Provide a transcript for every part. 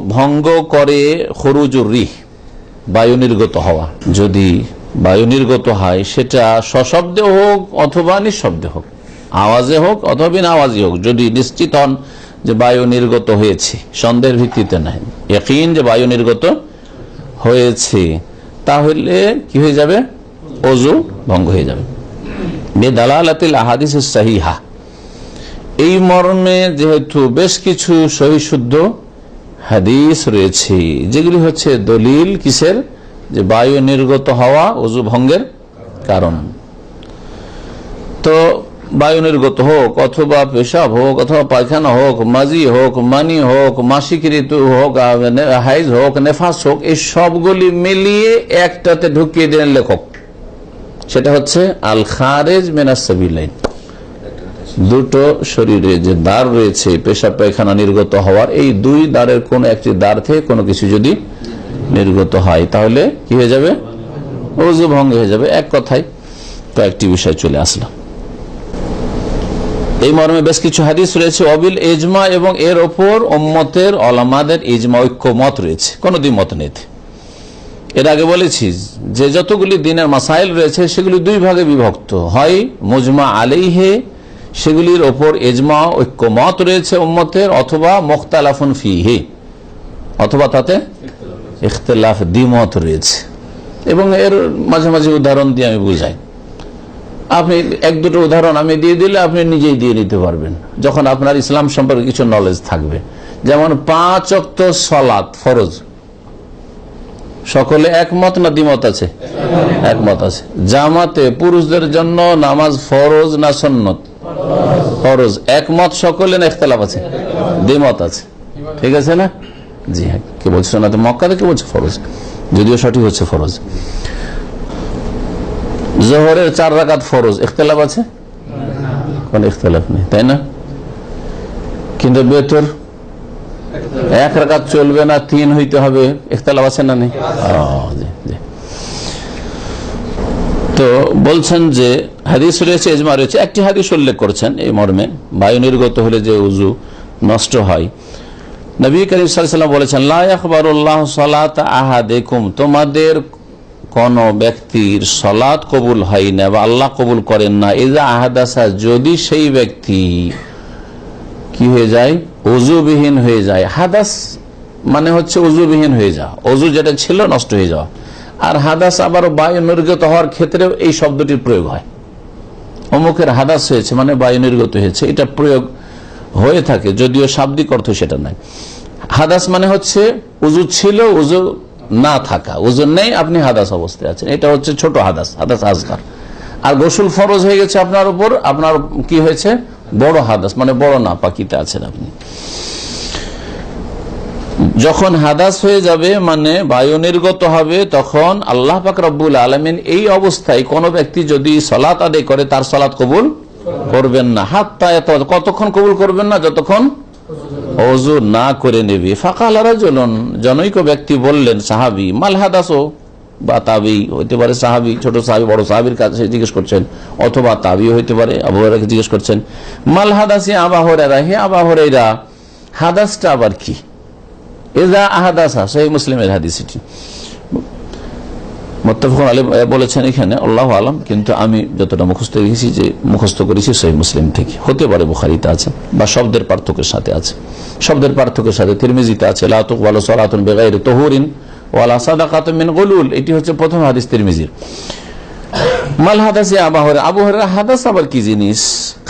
ভঙ্গ করে খরুজুর রিহ বায়ু নির্গত হওয়া। যদি বায়ু নির্গত হয়, সেটা সশব্দে হোক অথবা নিঃশব্দে হোক, আওয়াজে হোক অথবা বিনা আওয়াজে হোক, যদি নিশ্চিত হন যে বায়ু নির্গত হয়েছে, সন্দেহের ভিত্তিতে নাই একইন যে বায়ু নির্গত হয়েছে, তাহলে কি হয়ে যাবে? অজু ভঙ্গ হয়ে যাবে। বেদালালাতিল আহাদিস সাহিহা। এই মর্মে যেহেতু বেশ কিছু সহিশুদ্ধ হাদিস রয়েছে। যেগুলি হচ্ছে দলিল কিসের? যে বায়ু নির্গত হওয়া অজু ভঙ্গের কারণ। তো বায়ু নির্গত হোক অথবা পেশাব হোক অথবা পায়খানা হোক, মাজি হোক, মানি হোক, মাসিক ঋতু হোক হাইজ হোক, নেফাস হোক, এই সবগুলি মিলিয়ে একটাতে ঢুকিয়ে দিলেন লেখক। সেটা হচ্ছে আল খারেজ মেনাসাবিলাইন দুটো শরীরে যে দ্বার রয়েছে, পেশাব পায়খানা নির্গত হওয়ার, এই দুই দ্বারের কোন একটি দ্বার থেকে কোনো কিছু যদি নির্গত হয়, তাহলে কি হয়ে যাবে? অজু ভঙ্গ হয়ে যাবে। এক কথায় কয়েকটি বিষয় চলে আসলো। এই মর্মে বেশ কিছু হাদিস রয়েছে। অবিল এজমা এবং এর ওপর ওম্মতের অলামাদের ইজমা ঐক্য মত রয়েছে। কোনো মত নেই এর আগে বলেছি, যে যতগুলি দিনের মাসাইল রয়েছে, সেগুলি দুই ভাগে বিভক্ত। হয় মুজমা আলিহে সেগুলির ওপর এজমা ঐক্যমত রয়েছে উম্মতের, অথবা মোখতালাফুন ফিহে, অথবা তাতে ইখতলাফ, দ্বিমত রয়েছে। এবং এর মাঝে মাঝে উদাহরণ দিয়ে আমি বুঝাই। আপনি এক দুটো উদাহরণ আমি দিয়ে দিলে আপনি নিজেই দিয়ে নিতে পারবেন, যখন আপনার ইসলাম সম্পর্কে কিছু নলেজ থাকবে। যেমন পাঁচ অক্ত সলাত ফরজ। সকলে একমত না দ্বিমত আছে? একমত আছে। জামাতে পুরুষদের জন্য নামাজ ফরজ না সন্নত? ফরজ। একমত সকলে না ইখতলাফ আছে? দ্বিমত আছে। ঠিক আছে না? জি হ্যাঁ। কে বলছে না তো মক্কাতে, কে বলছে ফরজ? যদিও সঠিক হচ্ছে ফরজ। জোহরের চার রাকাত ফরজ। ইখতলাফ আছে? কোন ইখতলাফ নেই, তাই না? কিন্তু বেতর এক রাকাত চলবে না, তিন হইতে হবে। ইখতলাফ আছে না নেই? জি জি। তো বলছেন যে হাদিস রয়েছে, এজমা রয়েছে। একটি হাদিস উল্লেখ করছেন এই মর্মে। বায়ু নির্গত হলে যে উজু নষ্ট হয়। নবী করিম সাল্লাম বলেছেন লাহবারুল্লাহ সালাত আহা দেখুম তোমাদের কোন ব্যক্তির সলাৎ কবুল হয় না বা আল্লাহ কবুল করেন না। এই যে আহাদাসা, যদি সেই ব্যক্তি কি হয়ে যায়? অজুবিহীন হয়ে যায়। হাদাস মানে হচ্ছে অজুবিহীন হয়ে যাওয়া। অজু যেটা ছিল নষ্ট হয়ে যাওয়া। আর হাদাস আবার বায়ু নির্গত হওয়ার ক্ষেত্রেও এই শব্দটির প্রয়োগ হয়। অমুকের হাদাস হয়েছে মানে বায়ু নির্গত হয়েছে। এটা প্রয়োগ হয়ে থাকে, যদিও শাব্দিক অর্থ সেটা নাই। হাদাস মানে হচ্ছে উজু ছিল, উজু না থাকা। উজু নেই, আপনি হাদাস অবস্থায় আছেন। এটা হচ্ছে ছোট হাদাস হাদাস আজগার। আর গোসল ফরজ হয়ে গেছে আপনার উপর, আপনার কি হয়েছে? বড় হাদাস মানে বড় না পাকিতে আছেন আপনি। যখন হাদাস হয়ে যাবে মানে বায়ু নির্গত হবে, তখন আল্লাহ পাক রব্বুল আলমিন এই অবস্থায় কোন ব্যক্তি যদি সলাৎ আদায় করে, তার সলাৎ কবুল করবেন না। হাত কতক্ষণ কবুল করবেন না? যতক্ষণ অজু না করে নেবে। ফাঁকা ফাঁকালারা জ্বলন জনৈক ব্যক্তি বললেন, সাহাবি, মাল হাদাসও বা তাবি, হইতে পারে সাহাবি, ছোট সাহাবি, বড় সাহাবির কাছে জিজ্ঞেস করছেন, অথবা তাবি হইতে পারে আবহাওয়াকে জিজ্ঞেস করছেন, মাল হাদাসি আবাহরেরা হে আবাহরেরা হাদাসটা আবার কি? এজা আহাদাসা সেই মুসলিমের হাদিস এটি। আলী বলেছেন এখানে, আল্লাহ আলম, কিন্তু আমি যতটা মুখস্থ রেখেছি যে মুখস্থ করেছি সেই মুসলিম থেকে। হতে পারে বুখারিতে আছে, বা শব্দের পার্থক্যের সাথে আছে। শব্দের পার্থক্যের সাথে তিরমিজিতে আছে লাতুক ওয়ালা সলাতুন বেগাইর তহুরিন ওয়ালা সাদাকাত মিন গলুল। এটি হচ্ছে প্রথম হাদিস তিরমিজির। মাল হাদাসে আবাহরে আবহরেরা হাদাস আবার কি জিনিস?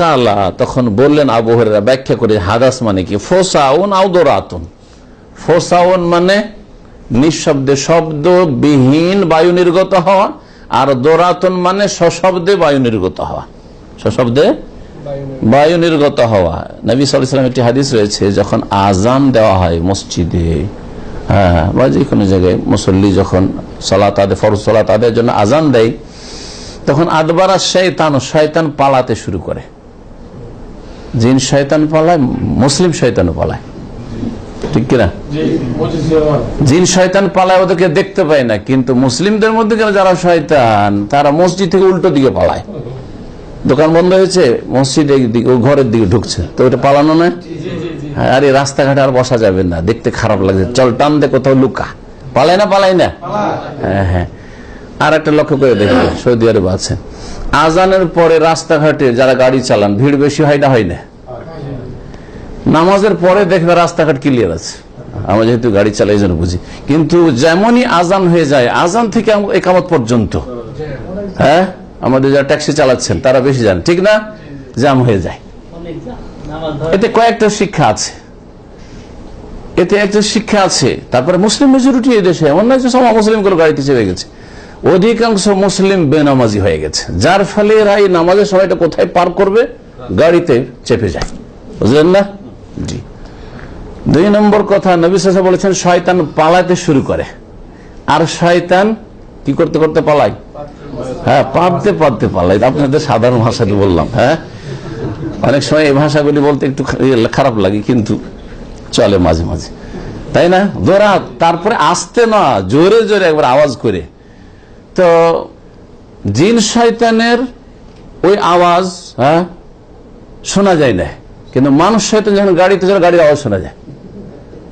কালা, তখন বললেন আবহরেরা ব্যাখ্যা করে হাদাস মানে কি? ফোসা ফোসাউন আউদরাতুন ফোসাউন মানে নিঃশব্দে শব্দ বিহীন বায়ু নির্গত হওয়া, আর দোরাতন মানে সশব্দে বায়ু নির্গত হওয়া। সশব্দে বায়ু নির্গত হওয়া। নবী সাল্লাম একটি হাদিস রয়েছে, যখন আজান দেওয়া হয় মসজিদে হ্যাঁ বা যে কোনো জায়গায় মুসল্লি যখন সলাত আদে ফরজ সলাত আদের জন্য আজান দেয়, তখন আদবারা শৈতান শয়তান পালাতে শুরু করে। জিন শয়তান পালায়, মুসলিম শয়তানও পালায়। ঠিক কিনা? জিন শয়তান পালায় ওদেরকে দেখতে পায় না কিন্তু মুসলিমদের মধ্যে যারা শয়তান তারা মসজিদ থেকে উল্টো দিকে পালায়। দোকান বন্ধ হয়েছে মসজিদের দিকে ও ঘরের দিকে ঢুকছে। তো ওটা পালানো নয়? আরে রাস্তাঘাটে আর বসা যাবে না দেখতে খারাপ লাগছে। চল টান দে কোথাও লুকা। পালাই না পালাই না? হ্যাঁ হ্যাঁ। আর একটা লক্ষ্য করে দেখবে সৌদি আরব আছে। আজানের পরে রাস্তাঘাটে যারা গাড়ি চালান ভিড় বেশি হয় না হয় না? নামাজের পরে দেখবে রাস্তাঘাট ক্লিয়ার আছে। আমরা যেহেতু গাড়ি চালাই যেন বুঝি। কিন্তু যেমনই আজান হয়ে যায়, আজান থেকে একামত পর্যন্ত। হ্যাঁ? আমাদের যারা ট্যাক্সি চালাচ্ছেন, তারা বেশি জান। ঠিক না? জ্যাম হয়ে যায়। এতে কয়েকটা শিক্ষা আছে। এতে একটা শিক্ষা আছে। তারপরে মুসলিম মেজরিটি দেশে, এমন নয় যে সব মুসলিমগুলো গাড়িতে চেপে গেছে। অধিকাংশ মুসলিম বেনামাজি হয়ে গেছে। যার ফলে এরা এই নামাজের সময়টা কোথায় পার করবে? গাড়িতে চেপে যায়। বুঝলেন না? জি। দুই নম্বর কথা, নবী সাসা বলেছেন, শয়তান পালাতে শুরু করে। আর শয়তান কি করতে করতে পালাই হ্যাঁ পারতে পারতে পালাই আপনাদের সাধারণ ভাষাতে বললাম হ্যাঁ? অনেক সময় এই ভাষাগুলি বলতে একটু খারাপ লাগে, কিন্তু চলে মাঝে মাঝে। তাই না? দোরা তারপরে আসতে না, জোরে জোরে একবার আওয়াজ করে। তো জিন শয়তানের ওই আওয়াজ হ্যাঁ শোনা যায় না। কিন্তু মানুষ শয়তান যখন গাড়িতে চলে গাড়ির আওয়াজ শোনা যায়।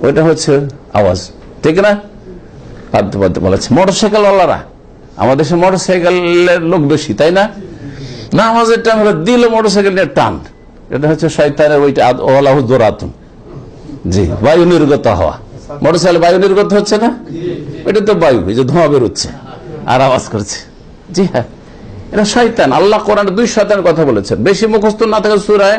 ওইটা হচ্ছে আওয়াজ। ঠিক না? পারতে পারতে বলেছে মোটর সাইকেল ওয়ালারা আমাদের দেশে মোটর সাইকেলের লোক বেশি, তাই না? না আমাদের টান হলো দিল মোটর সাইকেল নিয়ে টান। এটা হচ্ছে শয়তানের ওইটা ওয়ালাহু দোরাতুন। জি, বায়ু নির্গত হওয়া। মোটর সাইকেল বায়ু নির্গত হচ্ছে না? এটা তো বায়ু, এই যে ধোঁয়া বেরোচ্ছে আর আওয়াজ করছে। জি হ্যাঁ এটা শয়তান। আল্লাহ কোরআন দুই শয়তানের কথা বলেছেন। বেশি মুখস্থ না থাকে সুরায়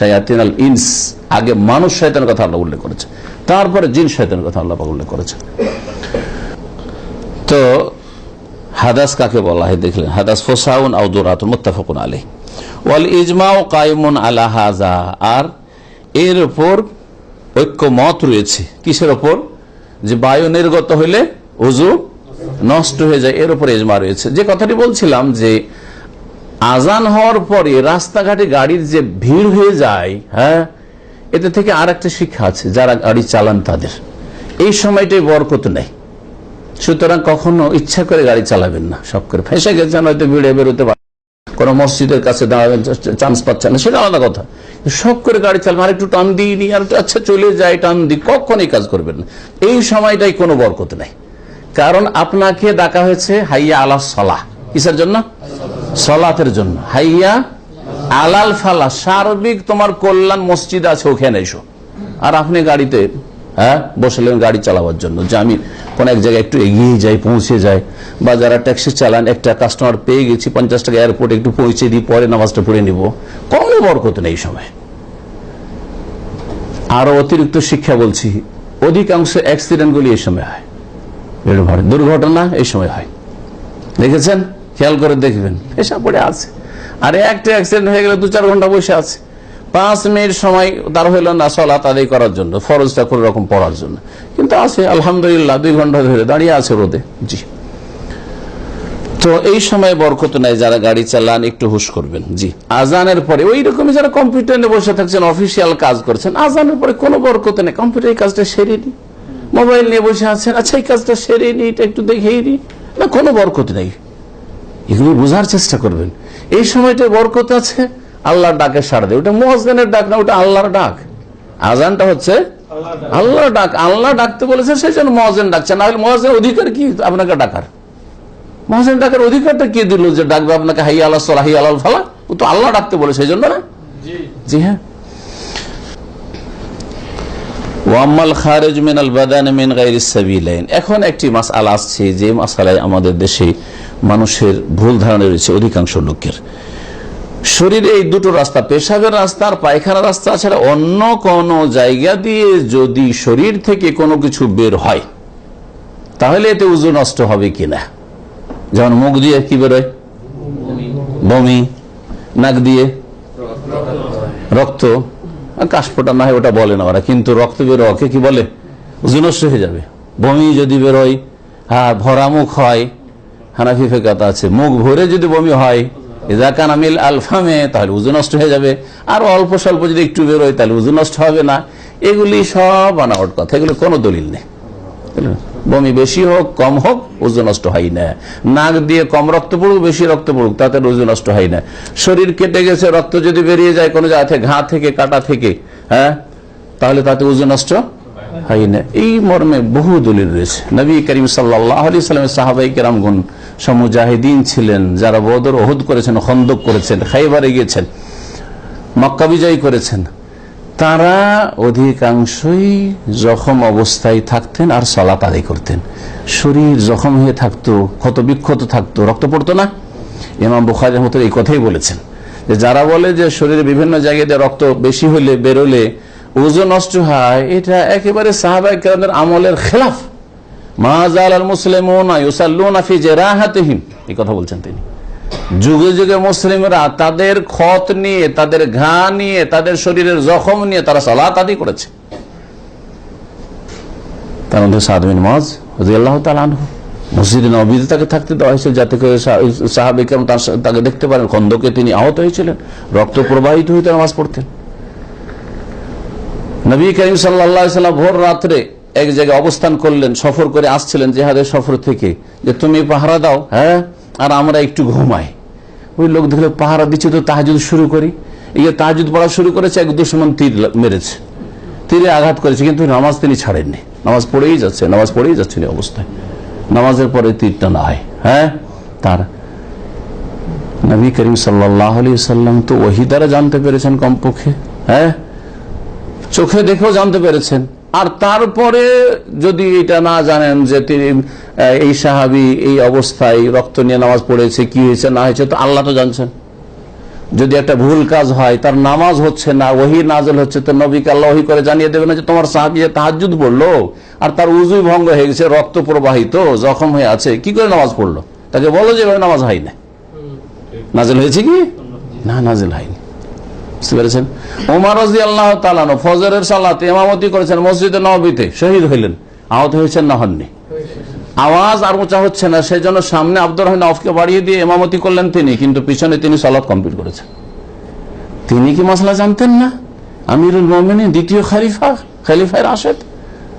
আল ইনস। আগে মানুষ শয়তানের কথা আল্লাহ উল্লেখ করেছে। তারপরে জিন শয়তানের কথা আল্লাহ উল্লেখ করেছে। তো হাদাস কাকে বলা হয় দেখলেন? হাদাস ফোসাউন আউদুরাতুন মুত্তাফাকুন আলাইহি। ওয়াল ইজমাউ কায়েমুন আলা হাযা। আর এর উপর ঐক্যমত রয়েছে। কিসের ওপর যে বায়ু নির্গত হইলে উজু নষ্ট হয়ে যায়, এর উপর ইজমা রয়েছে। যে কথাটি বলছিলাম যে আজান হওয়ার পরে রাস্তাঘাটে গাড়ির যে ভিড় হয়ে যায় হ্যাঁ এতে থেকে আর একটা শিক্ষা আছে, যারা গাড়ি চালান তাদের। এই সময়টাই বরকত নেই। সুতরাং কখনো ইচ্ছা করে গাড়ি চালাবেন না সব করে। ফেসে গেছেন, হয়তো ভিড়ে বেরোতে পারেন। কোন মসজিদের কাছে দাঁড়াবেন চান্স পাচ্ছেন না, সেটা আলাদা কথা। সব করে গাড়ি চালাবেন আর একটু টান দিই নি আর আচ্ছা চলে যায় টান দি কখনই কাজ করবেন না। এই সময়টাই কোনো বরকত নেই। কারণ আপনাকে ডাকা হয়েছে, হাইয়া আলা সলাহ। কিসের জন্য? সলাতের জন্য। হাইয়া, আলাল ফালা, সার্বিক তোমার কল্যাণ মসজিদ আছে, ওখানে এসো। আর আপনি গাড়িতে হ্যাঁ বসলেন গাড়ি চালাবার জন্য। যে আমি কোনো এক জায়গায় একটু এগিয়ে যাই, পৌঁছে যাই, বা যারা ট্যাক্সি চালান, একটা কাস্টমার পেয়ে গেছি, পঞ্চাশ টাকা এয়ারপোর্টে একটু পৌঁছে দিই, পরে নামাজটা পড়ে নিব। কোনো বরকত নেই সময় আরও অতিরিক্ত শিক্ষা বলছি, অধিকাংশ অ্যাক্সিডেন্টগুলি এই সময় হয়। দুর্ঘটনা এই সময় হয়। দেখেছেন? খেয়াল করে দেখবেন। এসব পড়ে আছে। আর একটা অ্যাক্সিডেন্ট হয়ে গেলে দু চার ঘণ্টা বসে আছে। পাঁচ মিনিট সময় তার হইল না সলাত আদায় করার জন্য, ফরজটা কোনো রকম পড়ার জন্য। কিন্তু আছে, আলহামদুলিল্লাহ, দুই ঘণ্টা ধরে দাঁড়িয়ে আছে রোদে। জি। তো এই সময় বরকত নাই, যারা গাড়ি চালান, একটু হুশ করবেন। জি। আজানের পরে ওই রকমই যারা কম্পিউটার নিয়ে বসে থাকছেন অফিসিয়াল কাজ করছেন, আজানের পরে কোনো বরকত নেই। কম্পিউটার কাজটা সেরে নি। মোবাইল নিয়ে বসে আছেন আচ্ছা এই কাজটা সেরে নি, এটা একটু দেখেই নি। না, কোনো বরকত নেই। এগুলি বোঝার চেষ্টা করবেন। এই সময়টা বরকত আছে আল্লাহর ডাকে সাড়া দেয়। ওটা মহাজনের ডাক না ওটা আল্লাহর ডাক। আজানটা হচ্ছে আল্লাহর ডাক। আল্লাহ ডাকতে বলেছে সেই জন্য মহাজেন ডাকছে। না হলে মহাজেনের অধিকার কি? আপনাকে ডাকার। মহাজেন ডাকার অধিকারটা কে দিল যে ডাকবে আপনাকে হাই আল্লাহ সলা হাই আল্লাহ ফালা? ও তো আল্লাহ ডাকতে বলে সেই জন্য না? জি। হ্যাঁ। ওয়াম্মাল খারেজ মিনাল বাদান মিন গাইরি সাবিলাইন। এখন একটি মাসআলা আসছে যে মাসালায় আমাদের দেশে মানুষের ভুল ধারণা রয়েছে অধিকাংশ লোকের। শরীরে এই দুটো রাস্তা, পেশাবের রাস্তা আর পায়খানা রাস্তা ছাড়া অন্য কোন জায়গা দিয়ে যদি শরীর থেকে কোনো কিছু বের হয়, তাহলে এতে উজু নষ্ট হবে কিনা? যেমন মুখ দিয়ে কি বেরোয়? বমি। নাক দিয়ে? রক্ত। কাশফোটা না হয়, ওটা বলে না ওরা, কিন্তু রক্ত বেরো ওকে কি বলে? উজু নষ্ট হয়ে যাবে। বমি যদি বেরোয় হ্যাঁ ভরা মুখ হয় হানাফি ফেকাত আছে। মুখ ভরে যদি বমি হয় এজাকান আমিল আলফামে তাহলে উজু নষ্ট হয়ে যাবে। আর অল্প স্বল্প যদি একটু বেরোয়, তাহলে উজু নষ্ট হবে না। এগুলি সব বানাওয়াট কথা, এগুলো কোনো দলিল নেই। বমি বেশি হোক, কম হোক, উজু নষ্ট হয় না। নাক দিয়ে কম রক্ত পড়ুক, বেশি রক্ত পড়ুক, তাতে উজু নষ্ট হয় না। শরীর কেটে গেছে, রক্ত যদি বেরিয়ে যায় কোনো জায়গা থেকে, ঘা থেকে, কাটা থেকে হ্যাঁ তাহলে তাতে উজু নষ্ট হয় এই মর্মে বহু দলিল রয়েছে। নবী করিম সাল্লাহ আলি সাল্লামের সাহাবাই কেরামগুন সমুজাহিদিন ছিলেন, যারা বদর ওহুদ করেছেন, খন্দক করেছেন, খাইবারে গিয়েছেন, মক্কা বিজয় করেছেন। তারা অধিকাংশই জখম অবস্থায় থাকতেন আর সলাত আদায় করতেন। শরীর জখম হয়ে থাকতো ক্ষত বিক্ষত থাকতো, রক্ত পড়তো না। ইমাম বুখারি রহমত এই কথাই বলেছেন যে, যারা বলে যে শরীরে বিভিন্ন জায়গায় রক্ত বেশি হলে বেরোলে ওজন নষ্ট হয়, এটা একেবারে সাহাবাই কেরামের আমলের খেলাফ। জেরাহাতিহিম, এই কথা বলছেন তিনি। যুগে যুগে মুসলিমরা তাদের নিয়ে, তাদের ঘা নিয়ে, তাদের শরীরের জখম নিয়ে তারা সালাত আদি করেছে। তার মধ্যে সাদমিন তাকে থাকতে দেওয়া হয়েছে যাতে করে তাকে দেখতে পারেন, খন্দকে তিনি আহত হয়েছিলেন, রক্ত প্রবাহিত হইতে নামাজ পড়তেন। নবী করিম সাল্লাম ভোর রাত্রে এক জায়গায় অবস্থান করলেন, সফর করে আসছিলেন জেহাদের সফর থেকে। যে তুমি পাহারা দাও হ্যাঁ আর আমরা একটু ঘুমাই। ওই লোক দেখলে পাহারা দিচ্ছে, তো তাহাজুদ শুরু করি। এই তাহাজুদ পড়া শুরু করেছে, এক দুশ্মন তীর মেরেছে। তীরে আঘাত করেছে, কিন্তু নামাজ তিনি ছাড়েননি। নামাজ পড়েই যাচ্ছে, নামাজ পড়েই যাচ্ছে এই অবস্থায়। নামাজের পরে তীরটা না নাই হ্যাঁ তার নবী করিম সাল্লাহ আলী সাল্লাম তো ওহি দ্বারা জানতে পেরেছেন কমপক্ষে হ্যাঁ চোখে দেখেও জানতে পেরেছেন। আর তারপরে যদি এটা না জানেন যে তিনি এই সাহাবি এই অবস্থায় রক্ত নিয়ে নামাজ পড়েছে কি হয়েছে না হয়েছে তো আল্লাহ তো জানছেন। যদি একটা ভুল কাজ হয় তার নামাজ হচ্ছে না ওহি নাজল হচ্ছে তো নবীকে আল্লাহ ওহি করে জানিয়ে দেবে না যে তোমার সাহাবি তাহাজুদ পড়ল আর তার উজুই ভঙ্গ হয়ে গেছে রক্ত প্রবাহিত জখম হয়ে আছে কি করে নামাজ পড়ল? তাকে বলো যে নামাজ হয় না নাজল হয়েছে কি? না নাজল হয়নি। বুঝতে পেরেছেন? ওমার রাজি আল্লাহ তালানো ফজরের সালাতে এমামতি করেছেন মসজিদে নবীতে। শহীদ হইলেন। আহত হয়েছেন না হননি। আওয়াজ আর উঁচা হচ্ছে না সেই জন্য সামনে আব্দুর রহমান অফকে বাড়িয়ে দিয়ে এমামতি করলেন তিনি কিন্তু পিছনে তিনি কমপ্লিট করেছেন। তিনি কি মশলা জানতেন না? আমিরুল মোমিনী দ্বিতীয় খালিফা খালিফায় রাশেদ।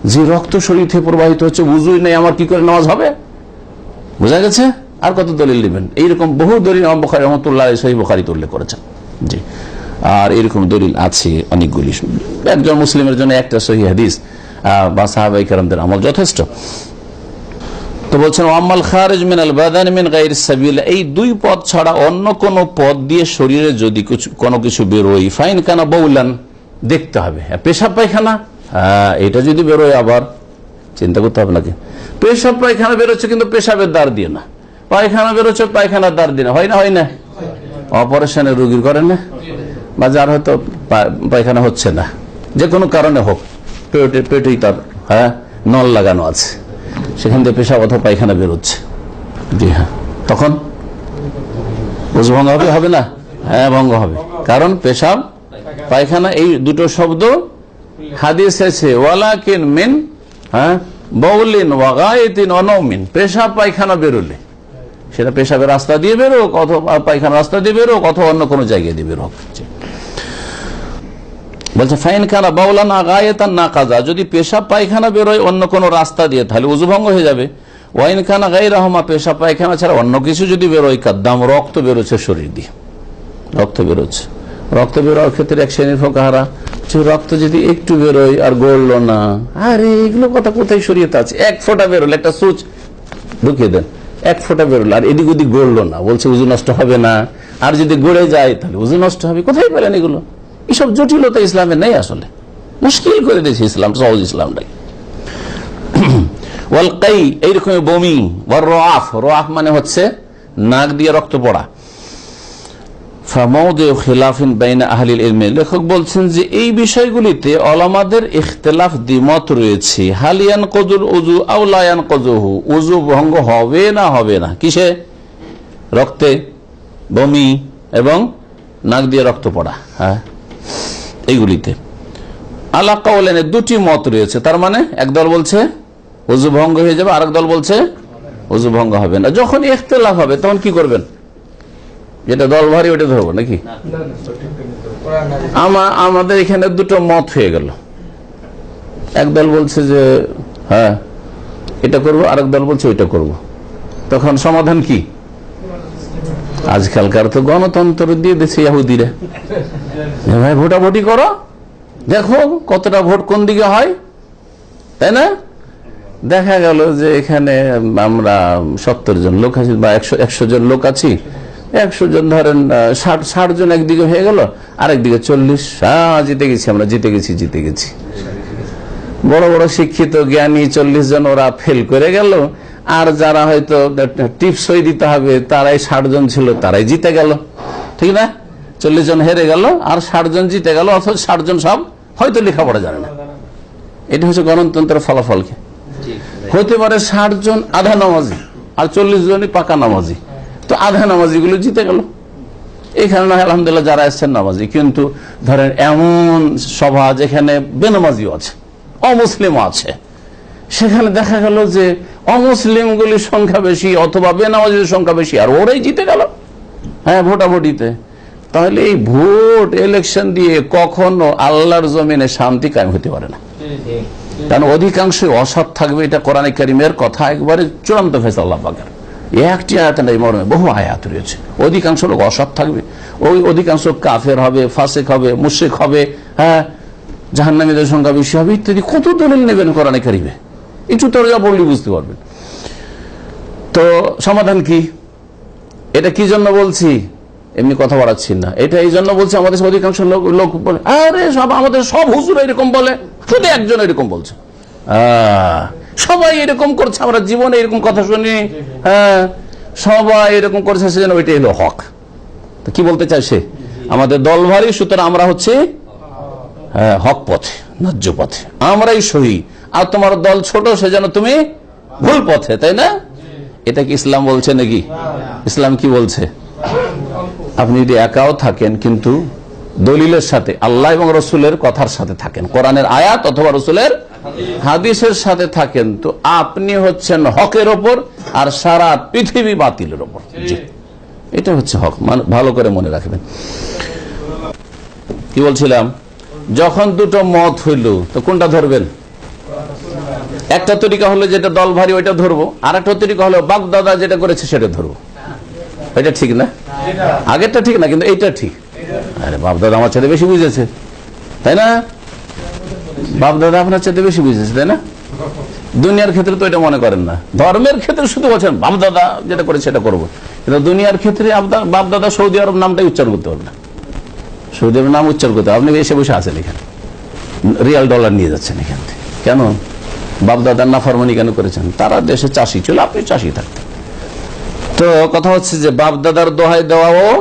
যে রক্ত শরীর প্রবাহিত হচ্ছে বুঝুই নেই আমার কি করে নামাজ হবে? বোঝা গেছে? আর কত দলিল নেবেন এইরকম বহু দলিল বখারি রহমতুল্লাহ সহি বখারিতে উল্লেখ করেছেন। জি। আর এরকম দলিল আছে অনেকগুলি। একজন মুসলিমের জন্য একটা সহি হাদিস বা সাহাবাই কারামদের আমল যথেষ্ট। তো বলছেন ওয়াম্মাল খারেজ মিনাল বাদান মিন গাইর সাবিল এই দুই পথ ছাড়া অন্য কোন পদ দিয়ে শরীরে যদি কিছু কোনো কিছু বেরোয় ফাইন কানা বউলান দেখতে হবে। পেশাব পায়খানা? হ্যাঁ এটা যদি বেরোয় আবার চিন্তা করতে হবে নাকি? পেশাব পায়খানা বেরোচ্ছে কিন্তু পেশাবের দ্বার দিয়ে না। পায়খানা বেরোচ্ছে পায়খানার দ্বার দিয়ে না। হয় না হয় না? অপারেশনে রুগীর করেন না? বা যার হয়তো পায়খানা হচ্ছে না। যে কোনো কারণে হোক, পেটে, পেটেই তার হ্যাঁ নল লাগানো আছে। সেখান থেকে পেশাব অথবা পায়খানা বেরোচ্ছে। জি হ্যাঁ। তখন ভঙ্গ হবে হবে না? হ্যাঁ ভঙ্গ হবে। কারণ পেশাব, পায়খানা, এই দুটো শব্দ হাদিস আছে, ওয়ালাকিন মিন হ্যাঁ বৌলিন ওয়াগায়তিন অনৌমিন পেশাব, পায়খানা বেরোলে। সেটা পেশাবের রাস্তা দিয়ে বেরোক, অথবা পায়খানা রাস্তা দিয়ে বেরোক, অথবা অন্য কোনো জায়গায় দিয়ে বেরোক। বলছে, ফাইন খানা বাউলা না গায়েতান না কাজা। যদি পেশাব পায়খানা বেরোয় অন্য কোনো রাস্তা দিয়ে, তাহলে উজুভঙ্গ হয়ে যাবে। ওয়াইন খানা গাই রহমা পেশাব পায়খানা ছাড়া অন্য কিছু যদি বেরোয় কাদ্দাম, রক্ত বেরোচ্ছে শরীর দিয়ে। রক্ত বেরোচ্ছে রক্ত বেরোয়ার ক্ষেত্রে এক শ্রেণির ফোকাহারা রক্ত যদি একটু বেরোয় আর গড়লো না, আরে, এগুলো কথা কোথায় শরীয়তে আছে এক ফোঁটা বেরোলো একটা সুচ ঢুকিয়ে দেন। এক ফোঁটা বেরোলো আর এদিক ওদিক গড়লো না। বলছে, উজু নষ্ট হবে না। আর যদি গড়ে যায়, তাহলে উজু নষ্ট হবে। কোথায় পেলেন এগুলো? এইসব জটিলতা ইসলামে নেই আসলে। মুশকিল করে দিয়েছে ইসলাম, সহজ ইসলামটাই ওয়াল কাই এইরকম বমি, ওয়ার রাফ রাফ মানে হচ্ছে নাক দিয়ে রক্ত পড়া। লেখক বলছেন যে এই বিষয়গুলিতে অলামাদের ইখতলাফ দ্বিমত রয়েছে। হালিয়ান কজুল উজু আউলায়ান কজুহু উজু ভঙ্গ হবে না হবে না? কিসে? রক্তে। বমি এবং নাক দিয়ে রক্ত পড়া। হ্যাঁ? এইগুলিতে। আল্লাহ কাউলেনে দুটি মত রয়েছে। তার মানে একদল বলছে উজু ভঙ্গ হয়ে যাবে আরেক দল বলছে উজু ভঙ্গ হবে না। যখন ইখতলাফ হবে তখন কি করবেন? যেটা দল ভারী ওটা ধরবো নাকি? আমা আমাদের এখানে দুটো মত হয়ে গেল। একদল বলছে যে হ্যাঁ এটা করব আরেক দল বলছে ওইটা করব। তখন সমাধান কি? আজকালকার তো গণতন্ত্র দিয়ে দিচ্ছে ইহুদিরা ভাই, ভোটাভুটি করো। দেখো কতটা ভোট কোন দিকে হয়। তাই না? দেখা গেল যে এখানে আমরা সত্তর জন লোক আছি বা একশো একশো জন লোক আছি। একশো জন ধরেন ষাট ষাট জন একদিকে হয়ে গেল আরেকদিকে চল্লিশ। হ্যাঁ জিতে গেছি আমরা, জিতে গেছি জিতে গেছি। বড় বড় শিক্ষিত, জ্ঞানী চল্লিশ জন ওরা ফেল করে গেল। আর যারা হয়তো টিপসই দিতে হবে, তারাই ষাট জন ছিল, তারাই জিতে গেল। ঠিক না? চল্লিশ জন হেরে গেল, আর ষাট জন জিতে গেল, অথচ ষাট জন সব হয়তো লেখাপড়া জানে না। এটা হচ্ছে গণতন্ত্রের ফলাফল কি হতে পারে ষাট জন আধা নামাজি, আর চল্লিশ জনই পাকা নামাজি। তো আধা নামাজি গুলো জিতে গেল। এখানে না আলহামদুলিল্লাহ যারা এসছেন নামাজি, কিন্তু ধরেন এমন সভা যেখানে বেনামাজিও আছে, অমুসলিমও আছে। সেখানে দেখা গেল যে অমুসলিমগুলির সংখ্যা বেশি অথবা বেনামাজিদের সংখ্যা বেশি, আর ওরাই জিতে গেল। হ্যাঁ ভোটাভুটিতে। তাহলে এই ভোট ইলেকশন দিয়ে কখনো আল্লাহর জমিনে শান্তি কায়েম হতে পারে না। কারণ অধিকাংশ অসৎ থাকবে, এটা কোরআন কারিমের কথা, একবারে চূড়ান্ত ফেস আল্লাহ একটি আয়াত নেই মর্মে বহু আয়াত রয়েছে। অধিকাংশ লোক অসৎ থাকবে। ওই অধিকাংশ কাফের হবে, ফাসেক হবে মুশেক হবে হ্যাঁ জাহান্নামীদের সংখ্যা বেশি হবে ইত্যাদি। কত দলিল নেবেন কোরআনে কারিমে? একটু তোর যা বললি বুঝতে পারবেন। তো সমাধান কি? এটা কি জন্য বলছি? এমনি কথা বাড়াচ্ছি না। এটা এই জন্য বলছি আমাদের অধিকাংশ লোক লোক বলে আরে সব আমাদের সব হুজুর এরকম বলে শুধু একজন এরকম বলছে। সবাই এরকম করছে আমরা জীবনে এরকম কথা শুনি। হ্যাঁ সবাই এরকম করছে সেজন্য ওইটাই হলো হক। তো কি বলতে চাইছে আমাদের দল ভারী সুতরাং আমরা হচ্ছে হ্যাঁ, হক পথে ন্যায্য পথে। আমরাই সহি। আর তোমার দল ছোট, সেজন্য তুমি ভুল পথে, তাই না? এটা কি ইসলাম বলছে নাকি? ইসলাম কি বলছে? আপনি যদি একাও থাকেন, কিন্তু দলিলের সাথে, আল্লাহ এবং রসুলের কথার সাথে থাকেন, কোরআনের আয়াত অথবা রসুলের হাদিসের সাথে থাকেন, তো আপনি হচ্ছেন হকের ওপর আর সারা পৃথিবী বাতিলের ওপর। এটা হচ্ছে হক ভালো করে মনে রাখবেন। কি বলছিলাম? যখন দুটো মত হইল, তো কোনটা ধরবেন? একটা তরিকা হলো যেটা দল ভারী, ওইটা ধরবো। আর একটা তরিকা হলো বাগদাদা যেটা করেছে সেটা ধরবো। এটা ঠিক না? আগেরটা ঠিক না, কিন্তু এইটা ঠিক। আরে বাপদাদা আমার চাইতে বেশি বুঝেছে। তাই না? বাপদাদা আপনার চাইতে বেশি বুঝেছে, তাই না? দুনিয়ার ক্ষেত্রে তো এটা মনে করেন না। ধর্মের ক্ষেত্রে শুধু বলছেন বাপদাদা যেটা করে সেটা করব। কিন্তু দুনিয়ার ক্ষেত্রে আবদা- বাপদাদা সৌদি আরব নামটাই উচ্চারণ করতে পারবে না। সৌদি আরব নাম উচ্চারণ করতে। আপনি এসে বসে আছেন এখানে। রিয়াল ডলার নিয়ে যাচ্ছেন এখান থেকে। কেন? বাপদাদার নাফরমানি কেন করেছেন? তারা দেশে চাষি ছিল, আপনি চাষি থাকতেন। তো কথা হচ্ছে যে বাপদাদার দোহাই দেওয়াও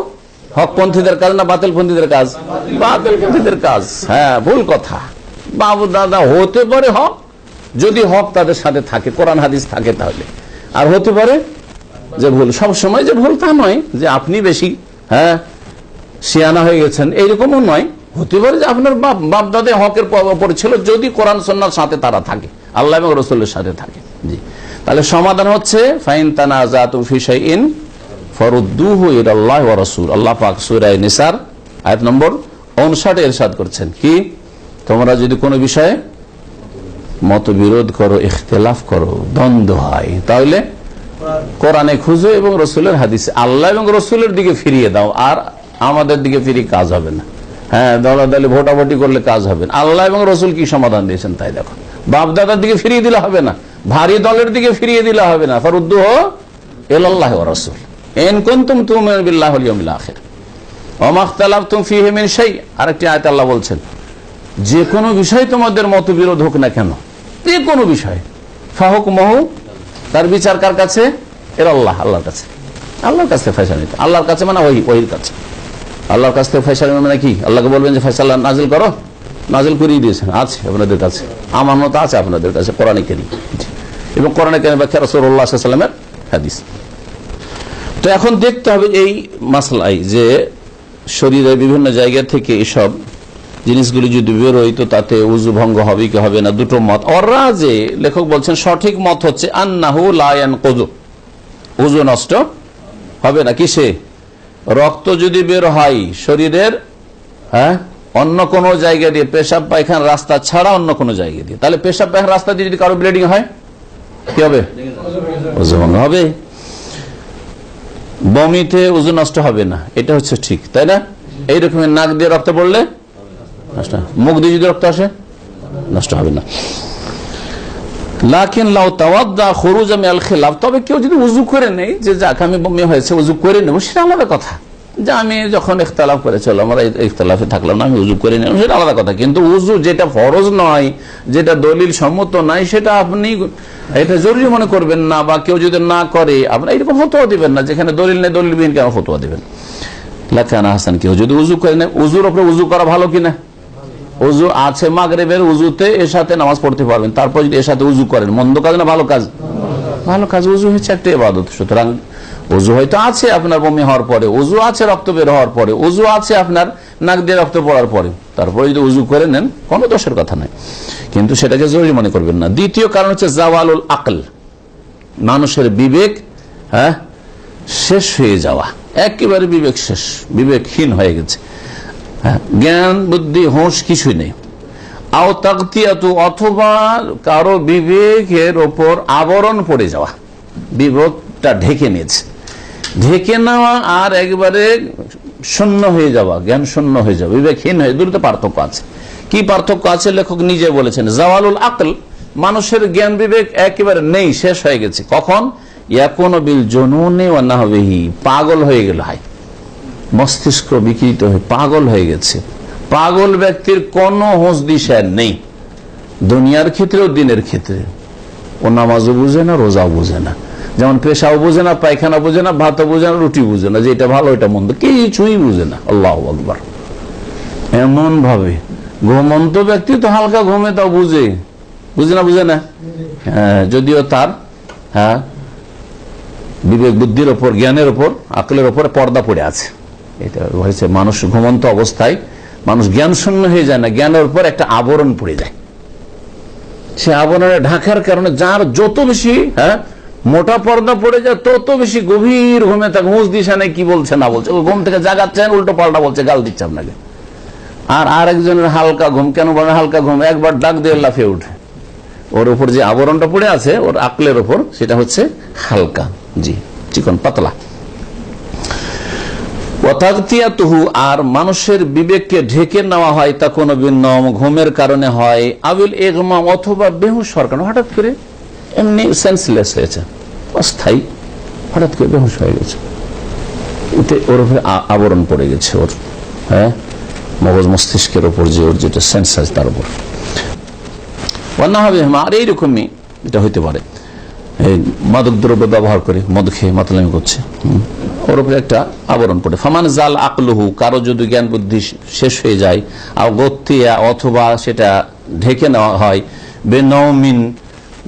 হকপন্থীদের কাজ না বাতিলপন্থীদের কাজ? বাতিলপন্থীদের কাজ হ্যাঁ ভুল কথা। বাবু দাদা হতে পারে হক, যদি হক তাদের সাথে থাকে, কোরআন হাদিস থাকে তাহলে। আর হতে পারে যে ভুল সব সময় যে ভুল তা নয়, যে আপনি বেশি হ্যাঁ সিয়ানা হয়ে গেছেন, এইরকমও নয়। হতে পারে যে আপনার বাপ বাপ দাদা হকের পরে ছিল যদি কোরআন সন্ন্যার সাথে তারা থাকে। আল্লাহ এবং রসুলের সাথে থাকে। জি। তাহলে সমাধান হচ্ছে, ফাইন তানা ফিসাই ইন ফরুদ্দুহু ইলাল্লাহ ওয়া রাসূল। আল্লাহ পাক সূরা নিসার, আয়াত নম্বর 59 ইরশাদ করছেন। কি? তোমরা যদি কোনো বিষয়ে মতবিরোধ করো, ইখতিলাফ করো, দ্বন্দ্ব হয়, তাহলে কোরআনে খুঁজো এবং রসুলের হাদিসে আল্লাহ এবং রসুলের দিকে ফিরিয়ে দাও, আর আমাদের দিকে ফিরিয়ে কাজ হবে না। হ্যাঁ দলাদলি, ভোটাভুটি করলে কাজ হবে না। আল্লাহ এবং রসুল কি সমাধান দিয়েছেন তাই দেখো। বাপদাদার দিকে ফিরিয়ে দিলে হবে না, ভারী দলের দিকে ফিরিয়ে দিলে হবে না। ফরুদ্দু হো এল্লাহ রসুল। এন ওয়া মাখতালাফতুম ফীহি আরেকটি আল্লাহ বলছেন, যে কোনো বিষয় তোমাদের মতবিরোধ হোক না কেন, যে কোনো বিষয় তার বিচার কার কাছে? আল্লাহ আল্লাহর কাছে। আল্লাহর আল্লাহর কাছে মানে ওই কাছে। আল্লাহর মানে কি? আল্লাহকে বলবেন যে ফয়সালা নাজিল করো। নাজিল করিয়ে দিয়েছেন, আছে, আপনাদের কাছে আমার মতো আছে আপনাদের কাছে, কোরআনে কেরি এবং কোরআনে কেরি ব্যাখ্যা রসুল্লাহ সাল্লামের হাদিস। তো এখন দেখতে হবে এই মাসলাই যে শরীরের বিভিন্ন জায়গা থেকে এসব জিনিসগুলি যদি বেরোয় তো তাতে উজু ভঙ্গ হবে কি হবে না, দুটো মত। অররা যে লেখক বলছেন, সঠিক মত হচ্ছে, আন্নাহু লায়ান কজু উজু নষ্ট হবে না, কিসে? রক্ত যদি বের হয় শরীরের হ্যাঁ? অন্য কোনো জায়গা দিয়ে পেশাব, পায়খানা রাস্তা ছাড়া অন্য কোনো জায়গা দিয়ে। তাহলে পেশাব, পায়খানা রাস্তা দিয়ে যদি কারও ব্লিডিং হয়, কি হবে? ভঙ্গ হবে। বমিতে উজু নষ্ট হবে না, এটা হচ্ছে ঠিক, তাই না? এইরকমের নাক দিয়ে রক্ত পড়লে নষ্ট মুখ দিয়ে যদি রক্ত আসে, নষ্ট হবে না। লাউ আমি তবে কেউ যদি উজু করে নেই যে যাক, আমি বমি হয়েছে, উজু করে নেব, সেটা আলাদা কথা। যে আমি যখন ইখতলাফ করে চলো আমরা এই ইখতলাফে থাকলাম না, আমি উজু করে নেব সেটা আলাদা কথা। কিন্তু উজু যেটা ফরজ নয়, যেটা দলিল সম্মত নয়, সেটা আপনি এটা জরুরি মনে করবেন না, বা কেউ যদি না করে, আপনি এরকম ফতোয়া দিবেন না, যেখানে দলিল নেই দলিলবিহীন কেন ফতোয়া দিবেন? লাখানা হাসান, কেউ যদি উজু করে নেয়, উজুর ওপরে উজু করা ভালো কিনা? উজু আছে মাগরেবের উজুতে, এর সাথে নামাজ পড়তে পারবেন। তারপর যদি এর সাথে উজু করেন, মন্দ কাজ না ভালো কাজ? ভালো কাজ, উজু হচ্ছে একটা ইবাদত। সুতরাং উজু হয়তো আছে আপনার বমি হওয়ার পরে অজু আছে রক্ত বের হওয়ার পরে অজু আছে আপনার নাক দিয়ে রক্ত পড়ার পরে। তারপরে যদি উজু করে নেন কোনো দোষের কথা নাই। কিন্তু সেটাকে জরুরি মনে করবেন না। দ্বিতীয় কারণ হচ্ছে জাওয়ালুল আকল। মানুষের বিবেক হ্যাঁ শেষ হয়ে যাওয়া। একেবারে বিবেক শেষ বিবেকহীন হয়ে গেছে। হ্যাঁ, জ্ঞান বুদ্ধি হোঁশ কিছুই নেই। আও তাকতিয়াতু অথবা কারও বিবেকের ওপর আবরণ পড়ে যাওয়া। বিবেকটা ঢেকে নিয়েছে। ঢেকে নেওয়া আর একবারে শূন্য হয়ে যাওয়া, জ্ঞান শূন্য হয়ে যাওয়া। বিবেকহীন হয়ে দূরতে পার্থক্য আছে। কি পার্থক্য আছে? লেখক নিজে বলেছেন, জাওয়ালুল আকল, মানুষের জ্ঞান বিবেক একেবারে নেই, শেষ হয়ে গেছে। কখন? ইয়াকুন বিল জনুনে ওয়া নাহবিহি। পাগল হয়ে গেল, হয়। মস্তিষ্ক বিকৃত হয়ে পাগল হয়ে গেছে। পাগল ব্যক্তির কোনো হোঁশ দিশা নেই। দুনিয়ার ক্ষেত্রেও দিনের ক্ষেত্রে। ও নামাজও বুঝে না, রোজাও বুঝে না। যেমন পেশাও বুঝে না পায়খানা বুঝে না ভাতও বুঝে না রুটি বুঝে না যে এটা ভালো এটা মন্দ কিছুই বুঝে না। আল্লাহ আকবর। এমন ভাবে ঘুমন্ত ব্যক্তি তো হালকা ঘুমে তাও বুঝে। বুঝে না বুঝে না? হ্যাঁ, যদিও তার হ্যাঁ বিবেক বুদ্ধির ওপর জ্ঞানের ওপর আকলের ওপর পর্দা পড়ে আছে। এটা হয়েছে মানুষ ঘুমন্ত অবস্থায় মানুষ জ্ঞান শূন্য হয়ে যায় না জ্ঞানের উপর একটা আবরণ পড়ে যায়। সে আবরণে ঢাকার কারণে যার যত বেশি হ্যাঁ মোটা পর্দা পড়ে যায় তত বেশি গভীর ঘুমে থাকে। হুঁশ দিশা নেই কি বলছে, না বলছে। ঘুম থেকে জাগাচ্ছেন, উল্টো পাল্টা বলছে, গাল দিচ্ছে আপনাকে। আর আরেকজনের হালকা ঘুম, কেন বলে হালকা ঘুম? একবার ডাক দিয়ে লাফিয়ে উঠে। ওর উপর যে আবরণটা পড়ে আছে, ওর আকলের ওপর সেটা হচ্ছে হালকা। জি, চিকন, পাতলা। আর মানুষের বিবেককে ঢেকে নেওয়া হয়, তা কোনো বিন্নম ঘুমের কারণে হয়। আবিল এগমা অথবা বেহুশ সরকার হঠাৎ করে এমনি সেন্সলেস হয়েছে। অস্থায়ী। হঠাৎ করে বেহুশ হয়ে গেছে। এতে ওর উপরে আবরণ পড়ে গেছে ওর হ্যাঁ? মগজ মস্তিষ্কের ওপর যে ওর যেটা সেন্স আছে তার উপর। অন্য হবে আর এইরকমই এটা হইতে পারে। এই মাদক দ্রব্য ব্যবহার করে, মদ খেয়ে মাতলামি করছে ওর উপরে একটা আবরণ পড়ে। ফামান জাল আকলুহু, কারও যদি জ্ঞান বুদ্ধি শেষ হয়ে যায় আর গতিয়া অথবা সেটা ঢেকে নেওয়া হয় বেনমিন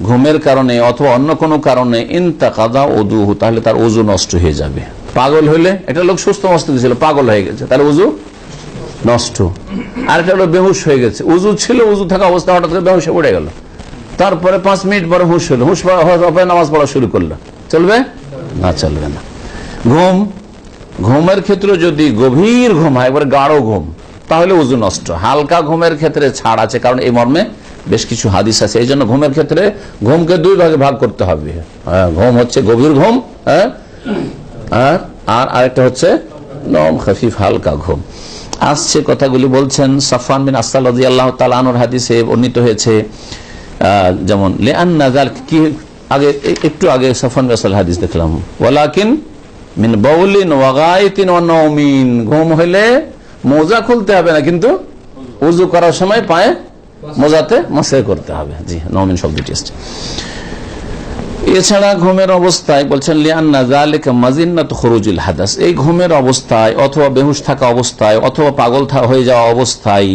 ঘুমের কারণে অথবা অন্য কোনো কারণে ইনতা কাদা ওদুহু তাহলে তার ওজু নষ্ট হয়ে যাবে। পাগল হলে এটা লোক সুস্থ মস্তিষ্ক ছিল, পাগল হয়ে গেছে, তার ওজু নষ্ট। আর একটা হলো বেহুশ হয়ে গেছে, উজু ছিল, উজু থাকা অবস্থা হঠাৎ করে বেহুশে পড়ে গেল। তারপরে পাঁচ মিনিট পরে হুশ হলো, হুশ নামাজ পড়া শুরু করল। চলবে? না চলবে না। ঘুম, ঘুমের ক্ষেত্রে যদি গভীর ঘুম হয় একবারে গাঢ় ঘুম, তাহলে উজু নষ্ট। হালকা ঘুমের ক্ষেত্রে ছাড় আছে, কারণ এই মর্মে বেশ কিছু হাদিস আছে। এই জন্য ঘুমের ক্ষেত্রে ঘুমকে দুই ভাগে ভাগ করতে হবে। হ্যাঁ, ঘুম হচ্ছে গভীর ঘুম হ্যাঁ আর আর আরেকটা হচ্ছে নম খফিফ হালকা ঘুম। আসছে কথাগুলি বলছেন সাফান বিন আসাল আল্লাহ তালানোর হাদিসে বর্ণিত হয়েছে যেমন লেআন নাজাল কি আগে একটু আগে সাফান বিন হাদিস দেখলাম। ওয়ালাকিন মিন বাউলিন ওয়াগাইতিন ওয়া নওমিন। ঘুম হইলে মোজা খুলতে হবে না কিন্তু উজু করার সময় পায়ে মোজাতে মাসে করতে হবে। জি নওমিন শব্দটি এসছে। এছাড়া ঘুমের অবস্থায় বলছেন লিয়ান্না জালিকা মাজিন্নাত খরুজুল হাদাস। এই ঘুমের অবস্থায় অথবা বেহুশ থাকা অবস্থায় অথবা পাগল হয়ে যাওয়া অবস্থায়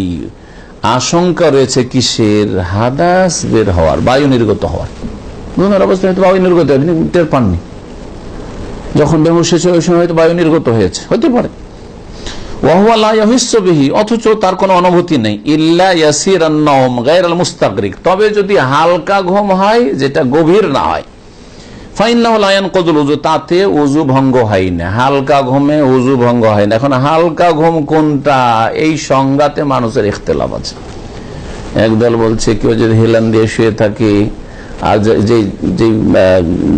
আশঙ্কা রয়েছে কিসের? হাদাস বের হওয়ার বায়ু নির্গত হওয়ার। ঘুমের অবস্থায় হয়তো বায়ু নির্গত হয়, আপনি টের পাননি। যখন বেহুশ হয়েছে ওই সময় হয়তো বায়ু নির্গত হয়েছে হতে পারে। ওয়াহিসবিহি অথচ তার কোনো অনুভূতি নেই। ইল্লা ইয়াসির নম গায়ের আল তবে যদি হালকা ঘুম হয়, যেটা গভীর না হয়। ফাইনায়ন কদুল উজু তাতে উজু ভঙ্গ হয় না হালকা ঘুমে উজু ভঙ্গ হয় না এখন হালকা ঘুম কোনটা? এই সংজ্ঞাতে মানুষের ইখতলাফ আছে। একদল বলছে, কেউ যদি হিলান দিয়ে শুয়ে থাকে, আর যে যে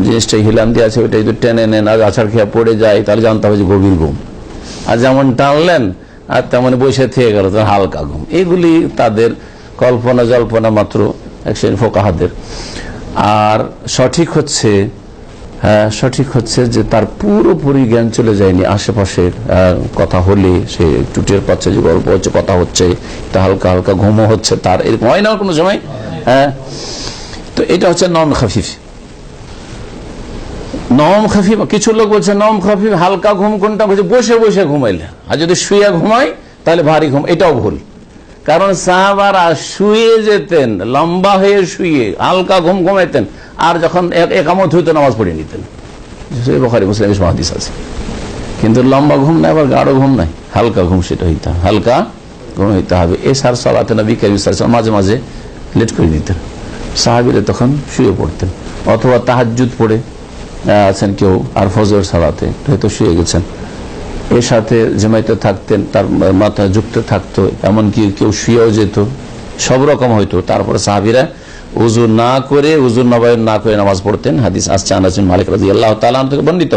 জিনিসটা হিলান দিয়ে আছে, ওইটা যদি টেনে নেন, আর আছাড় খেয়ে পড়ে যায়, তাহলে জানতে হবে যে গভীর ঘুম। আর যেমন টানলেন, আর তেমন বসে থেকে গেল হালকা ঘুম। এগুলি তাদের কল্পনা জল্পনা মাত্র ফোকাহাদের। আর সঠিক হচ্ছে হ্যাঁ সঠিক হচ্ছে যে তার পুরোপুরি জ্ঞান চলে যায়নি আশেপাশের কথা হলে, সে একটু টের পাচ্ছে যে গল্প হচ্ছে, কথা হচ্ছে তা হালকা হালকা ঘুমও হচ্ছে, তার এরকম হয় না কোনো সময়? হ্যাঁ তো এটা হচ্ছে নন খাফিফ নম খাফিফ, কিছু লোক বলছে, নম খাফিফ, হালকা ঘুম, কোনটা? বলছে, বসে বসে ঘুমাইলে। আর যদি শুয়ে ঘুমাই, তাহলে ভারী ঘুম, এটাও ভুল। কারণ সাহাবারা শুয়ে যেতেন, লম্বা হয়ে শুয়ে, হালকা ঘুম ঘুমাইতেন, আর যখন এক- একামত হইতো, নামাজ পড়ে নিতেন। আছে। কিন্তু লম্বা ঘুম নাই, আবার গাঢ় ঘুম নাই। হালকা ঘুম সেটা হইতে হালকা ঘুম হইতে হবে। এ সার সালাতে নবী করিম মাঝে মাঝে লেট করে দিতেন সাহাবিরা তখন শুয়ে পড়তেন, অথবা তাহাজ্জুদ পড়ে। আছেন কেউ, আর ফজর সালাতে, হয়তো শুয়ে গেছেন। এর সাথে জমাইতে থাকতেন, তার মাথা যুক্ত থাকতো, এমনকি কেউ শুয়েও যেত। সব রকম হইতো। তারপরে সাহাবিরা উজু না করে উজু নবায়ন না করে নামাজ পড়তেন। হাদিস আসছে আনাস বিন মালিক রাজি আল্লাহ তালা থেকে বর্ণিত।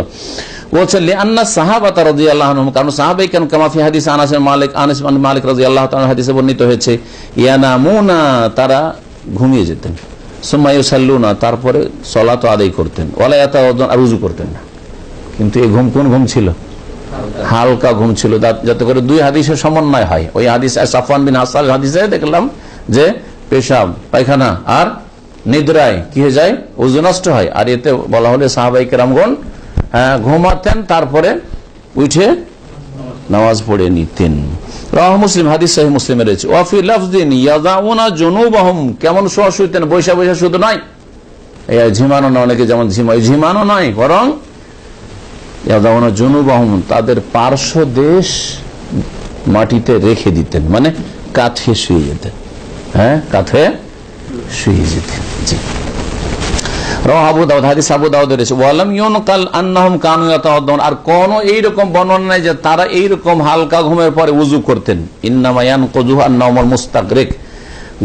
বলছেন আন্না সাহাবাতা রাজি আল্লাহ কারণ সাহাবাই কেন কামাফি হাদিস আনাস মালিক আনাস মালিক রাজি আল্লাহ তালা হাদিসে বর্ণিত হয়েছে, ইয়ানামুনা, তারা ঘুমিয়ে যেতেন। সুমাইউ সাল্লুনা তারপরে সলাত আদায় করতেন। ওলায়াতা আর উজু করতেন না। কিন্তু এই ঘুম কোন ঘুম ছিল? হালকা ঘুম ছিল। যাতে করে দুই হাদিসের সমন্বয় হয়। ওই হাদিস সাফান বিন হাসান হাদিসে দেখলাম যে পেশাব পায়খানা আর নিদ্রায় কি হয়ে যায়? ওজন নষ্ট হয়। আর এতে বলা হলে সাহাবাই কেরামগণ হ্যাঁ, ঘুমাতেন তারপরে উঠে নামাজ পড়ে নিতেন। রাহ মুসলিম, হাদিস সাহি মুসলিমে রয়েছে। ওয়াফি লফদিন ইয়াদাউনা জুনুবাহুম। কেমন শোয়া শুইতেন বৈশা বৈশা শুধু নয় এই ঝিমানো না, অনেকে যেমন ঝিমাই ঝিমানো নয় বরং ইয়াদাউনা জুনুবাহুম, তাদের পার্শ্ব দেশ মাটিতে রেখে দিতেন। মানে কাঠে শুয়ে যেতেন। হ্যাঁ? কাঠে শুয়ে যেতেন। জি। আবু দাউদ, হাদিস আবু দাউদ রয়েছে ওয়ালাম ইউনকাল আন্নাহুম কানু আর কোন এইরকম বর্ণনা নাই যে তারা এইরকম হালকা ঘুমের পরে উজু করতেন। ইন্নামা ইয়ানকুযু আন্নাহুমুল মুস্তাগরিক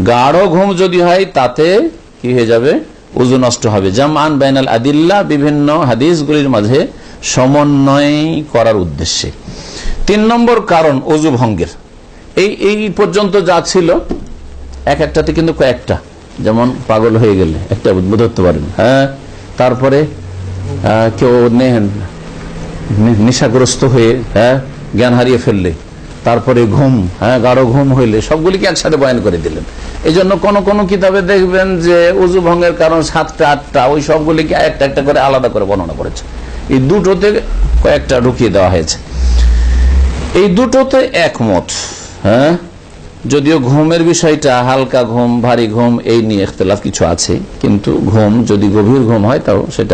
গাঢ় ঘুম যদি হয় তাতে কি হয়ে যাবে? উজু নষ্ট হবে। জামান বাইনাল আদিল্লা বিভিন্ন হাদিসগুলির মাঝে সমন্বয় করার উদ্দেশ্যে। তিন নম্বর কারণ অজু ভঙ্গের। এই এই পর্যন্ত যা ছিল, এক একটাতে কিন্তু কয়েকটা। যেমন পাগল হয়ে গেলে, একটা ধরতে পারেন হ্যাঁ? তারপরে কেউ নেশাগ্রস্ত হয়ে হ্যাঁ জ্ঞান হারিয়ে ফেললে, তারপরে ঘুম হ্যাঁ গাঢ় ঘুম হইলে, সবগুলিকে একসাথে বয়ান করে দিলেন। এই জন্য কোন কোন কিতাবে দেখবেন যে, উজু ভঙ্গের কারণ সাতটা, আটটা, ওই সবগুলিকে একটা একটা করে আলাদা করে বর্ণনা করেছে। এই দুটোতে কয়েকটা ঢুকিয়ে দেওয়া হয়েছে। এই দুটোতে একমত হ্যাঁ? যদিও ঘুমের বিষয়টা, হালকা ঘুম, ভারী ঘুম, এই নিয়ে ইখতলাফ কিছু আছে। কিন্তু ঘুম, যদি গভীর ঘুম হয়, তাও সেটা